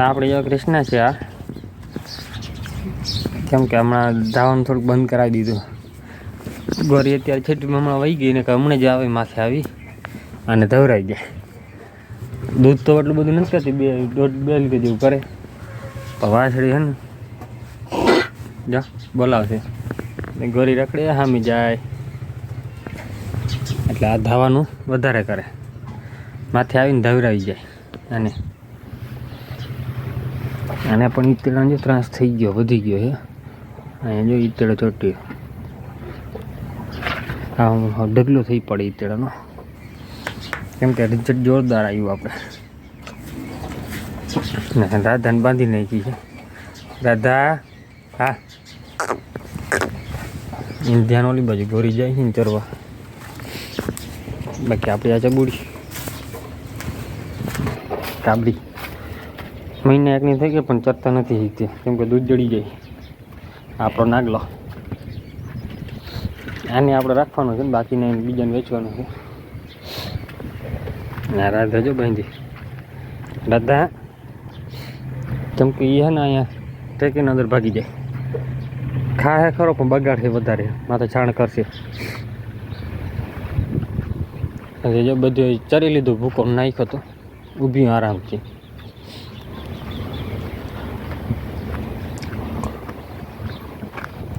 આપણે જો કૃષ્ણા છે આ. કેમ કે હમણાં ધાવાનું થોડુંક બંધ કરાવી દીધું. ગોરી અત્યારે છેટીમાં હમણાં વહી ગઈ ને કે હમણાં જ આવે, માથે આવી અને ધવરાઈ જાય દૂધ તો એટલું બધું નથી કરતી બે દોઢ બે લીટર જેવું કરે. પણ વાછડી છે ને. જા બોલાવશે ને ગોરી રખડે, હામી જાય. એટલે આ ધાવાનું વધારે કરે. માથે આવીને ધવરાવી જાય. અને આને પણ ઈતળાનો જો ત્રાસ થઈ ગયો વધી ગયો છે. અહીંયા જો ઈતળો ચોટ્યો હા, ઢગલો થઈ પડે ઈતળાનો કેમ કે રિઝલ્ટ જોરદાર આવ્યું આપણે. રાધાને બાંધી નાખી છે. રાધા હા. ધ્યાન ઓલી બાજુ ગોરી જાય છે ચરવા. બાકી આપણે આ ચબુડી. કાબડી. મહિને એકની થઈ ગઈ, પણ ચરતા નથી શીખતી કેમ કે દૂધ જડી જાય. આપણો નાગલો. આને આપણે રાખવાનો છે બાકીને બીજાને વેચવાનું છે. ના રાધા જો બાંધી. રાધા, કેમ એ હે ને અહીંયા ટેકીને અંદર ભાગી જાય. ખા હે ખરો, પણ બગાડશે વધારે. માથે છાણ કરશે. જો બધું ચરી લીધું, ભૂકો નાખ્યો તો. ઊભી આરામથી.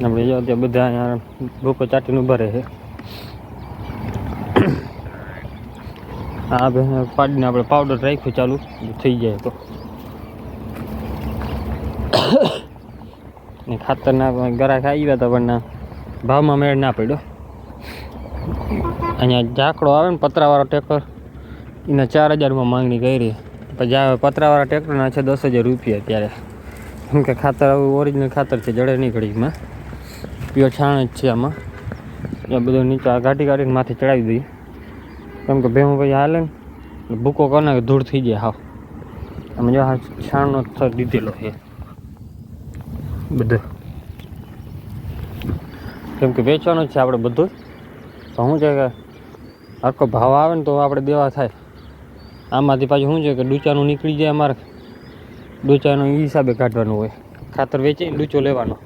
આપણે જો ત્યાં બધા અહીંયા ભૂકો ચાટીને ઊભા રહે છે. ભાઈ પાડીને આપણે પાવડર રાખ્યું ચાલુ થઈ જાય તો. ને ખાતરના ગરાક આવ્યા હતા, પણ ભાવમાં મેળ ના પડ્યો. અહીંયા ઝાકડો આવે ને પતરાવાળો ટ્રેક્ટર એના ચાર હજારમાં માંગણી કરી. પછી પતરાવાળા ટ્રેક્ટરના છે દસ હજાર રૂપિયા ત્યારે કેમ કે ખાતર આવું ઓરિજિનલ ખાતર છે, જડે નહીં ઘડીમાં છાણ જ છે આમાં. એ બધું નીચે ઘાટી કાઢીને માથે ચડાવી દઈએ. કેમ કે ભેહું ભાઈ હાલે ને ભૂકો કરે કે ધૂળ થઈ જાય, હાવ. અમે જો છાણનો થર દીધેલો છે. બધું. કેમ કે વેચવાનું છે આપણે બધું. તો શું છે કે હરકો ભાવ આવે ને તો આપણે દેવા થાય. આમાંથી પાછું શું છે કે ડૂચાનું નીકળી જાય અમારે. ડૂચાનું એ હિસાબે કાઢવાનું હોય. ખાતર વેચીને ડૂચો લેવાનો.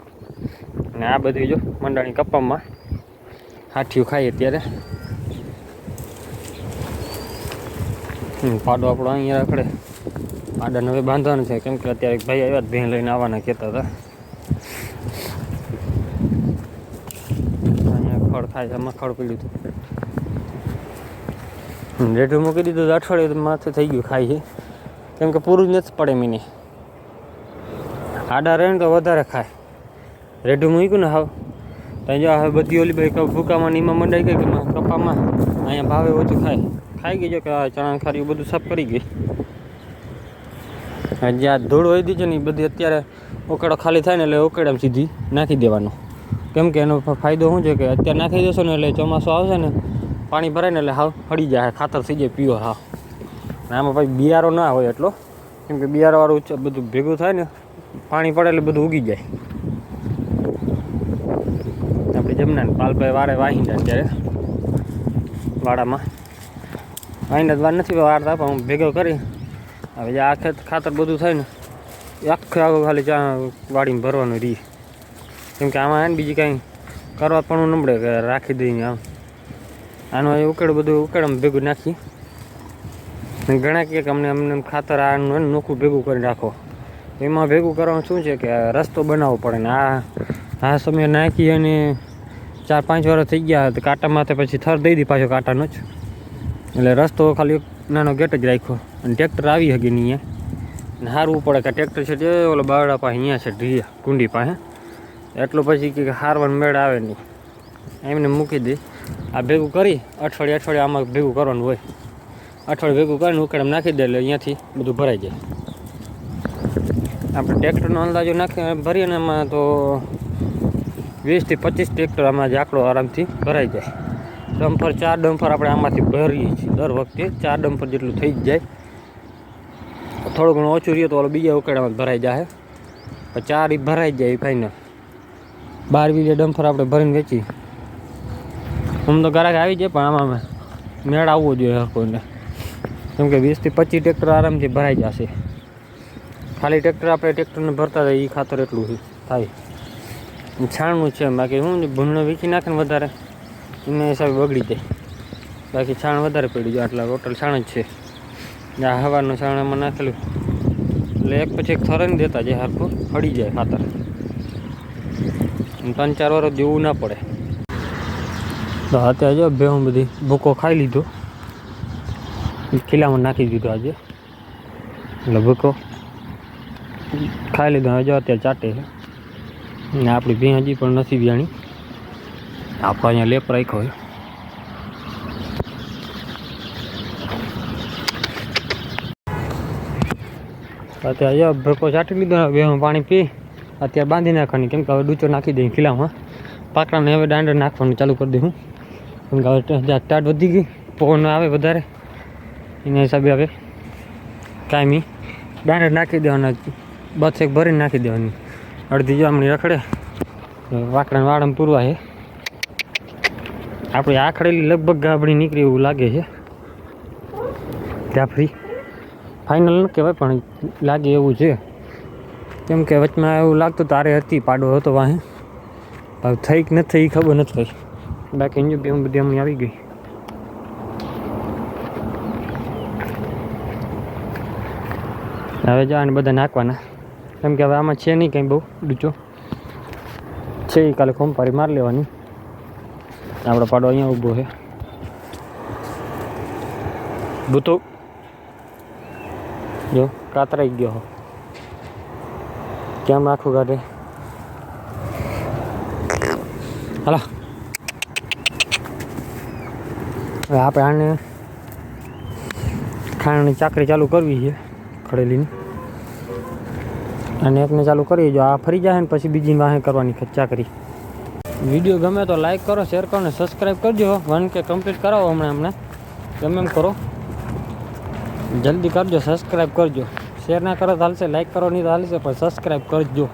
અને આ બધી જો મંડાણી કપ્પામાં હાઠિયું ખાઈએ ત્યારે પાડો આપણો અહીંયા રખડે. પાડાને હવે બાંધવાનું છે, કેમ કે અત્યારે ભાઈ આવ્યા, ભેં લઈને આવવાના કહેતા હતા. અહીંયા ખડ ખાય છે આમાં ખડ પડ્યું હતું. રેઢું મૂકી દીધું તો અઠવાડિયું માથે થઈ ગયું ખાય છે. કેમ કે પૂરું જ નથી પડે મીની. આડા રહે ને તો વધારે ખાય. રેઢું મૂક્યું ને હાવ. ત્યાં જો હવે બધી ઓલી ભાઈ ભૂકામાં નીમાં મંડાઈ ગઈ કે કપામાં. અહીંયા ભાવે ઓછું ખાય. ખાઈ ગઈ જો કે ચણા ખારી બધું સાફ કરી ગઈ. જ્યાં ધૂળ હોય છે ને એ બધી અત્યારે ઉકેડો ખાલી થાય ને એટલે ઉકેડામાં સીધી નાખી દેવાનો. કેમ કે એનો ફાયદો શું છે કે અત્યારે નાખી દેશો ને એટલે ચોમાસું આવશે ને પાણી ભરાય ને એટલે હાવ હળી જાય ખાતર થઈ જાય પ્યોર હાવ. ને આમાં ભાઈ બિયારો ના હોય એટલો. કેમ કે બિયારોવાળું બધું ભેગું થાય ને પાણી પડે એટલે બધું ઉગી જાય આપણે જમના ને પાલભાઈ વારે વાહીને અત્યારે વાડામાં. વાહીને વાર નથી વાળતા પણ હું ભેગો કરી, હવે જે આ ખેત ખાતર બધું થાય ને, એ આખે આખું ખાલી ચા વાડીને ભરવાનું રહી. કેમ કે આમાં એને બીજી કાંઈ કરવા પણ નબળે કે રાખી દઈને આમ. આનું એ ઉકેડ બધું ઉકેડમાં ભેગું નાખી. ઘણા કે અમને અમને ખાતર ને નોખું ભેગું કરી રાખો એમાં ભેગું કરવાનું શું છે કે રસ્તો બનાવવો પડે ને આ આ સમય નાખી અને ચાર પાંચ વર્ષ થઈ ગયા તો કાંટા તો પછી થર દઈ દી પાછો કાંટાનો જ. એટલે રસ્તો ખાલી નાનો ગેટ જ રાખ્યો. અને ટ્રેક્ટર આવી હગી નહીં અહીંયા. અને હારવું પડે કે ટ્રેક્ટર છે જે ઓલો બાવડા પાસે અહીંયા છે ઢીયા, કુંડી પાસે. એટલું પછી કે હારવાનો મેળ આવે નહીં. એમને મૂકી દે. આ ભેગું કરી, અઠવાડિયે અઠવાડિયે આમાં ભેગું કરવાનું હોય. અઠવાડિયે ભેગું કરીને ઉકેડમ નાખી દે એટલે અહીંયાથી બધું ભરાઈ જાય. આપણે ટ્રેક્ટરનો અંદાજો નાખી, ભરીએ ને એમાં તો વીસથી પચીસ ટ્રેક્ટર આમાં જાકડો આરામથી ભરાઈ જાય. ડમ્ફર, ચાર ડમ્ફર આપણે આમાંથી ભરીએ છીએ. દર વખતે ચાર ડમ્ફર જેટલું થઈ જ જાય. થોડું ઘણું ઓછું રહ્યું તો ઓલો બીજા ઉકેડામાં ભરાઈ જાય ચાર એ ભરાઈ જાય ફાઇનલ બાર વીજે ડમ્ફર આપણે ભરીને વેચી આમ તો ગ્રાહક આવી જાય પણ આમાં મેળ આવવો જોઈએ કોઈને. કેમ કે વીસથી પચીસ ટ્રેક્ટર આરામથી ભરાઈ જશે. ખાલી ટ્રેક્ટર આપણે ટ્રેક્ટરને ભરતા હતા એ ખાતર એટલું થાય. છાણનું છે. બાકી શું ભૂંડો વીખી નાખે ને વધારે એના હિસાબે બગડી જાય. બાકી છાણ વધારે પડી જાય. આટલા ટોટલ છાણ જ છે. આ હવાનું છાણ એમાં નાખેલું. એટલે એક પછી એક થરે દેતા જે હરખું. હળી જાય ખાતર. ત્રણ ચાર વાર જેવું ના પડે. તો અત્યારે જો ભેહું બધી ભૂકો ખાઈ લીધો. ખીલામાં નાખી દીધો આજે. એટલે ભૂકો ખાઈ લીધો. હવે અત્યારે ચાટે છે. ને આપણી ભીં હજી પણ નથી વ્યાણી. આપણે અહીંયા લેપ રાખ્યો હોય. અત્યારે જો ભરકો ચાટી લીધો, હવે પાણી પી, અત્યારે બાંધી નાખવાની. કેમ કે હવે ડૂચો નાખી દઈએ ખીલામાં. પાકડાને હવે દાંડર નાખવાનું ચાલુ કરી દઉં કેમ કે હવે ટાટ વધી ગઈ, પવન આવે વધારે. એના હિસાબે હવે કાયમી દાંડર નાખી દેવાના, બસ એક ભરીને નાખી દેવાની. અડધી જામણી રખડે. વાકડા વાળમ પૂરવા છે. આપણી આખડેલી લગભગ ગાબડી નીકળી એવું લાગે છે. જાફરી ફાઇનલ ન કહેવાય પણ લાગે એવું છે. કેમ કે વચમાં એવું લાગતું તારે હતી, પાડો હતો વાહે. હવે થઈ કે નથી થઈ ખબર નથી થઈ બાકી એની બી બધી અમને આવી ગઈ. હવે જવાને બધા નાખવાના. કેમ કે હવે આમાં છે નહીં કંઈ બહુ, ડૂચો. છે એ કાલે ખોંપારી મારી લેવાની. આપણો પાડો અહીંયા ઊભો છે. ભૂતો જો, કાતરાઈ ગયો હો. કેમ આખું કાઢે? હાલો. હવે આપણે આને ખાણાની ચાકરી ચાલુ કરવી છે, ખડેલીની. અને એકને ચાલુ કરી જો આ ફરી જાય ને પછી બીજી વાહે કરવાની ખર્ચા કરી. વીડિયો ગમે તો લાઈક કરો શેર કરો ને સબસ્ક્રાઈબ કરજો વન કે કમ્પ્લીટ કરાવો હમણાં હમણાં ગમે એમ કરો. જલ્દી કરજો સબસ્ક્રાઈબ કરજો. શેર ના કરો તો હાલશે લાઈક કરો નહીં તો હાલશે, પણ સબસ્ક્રાઈબ કરજો.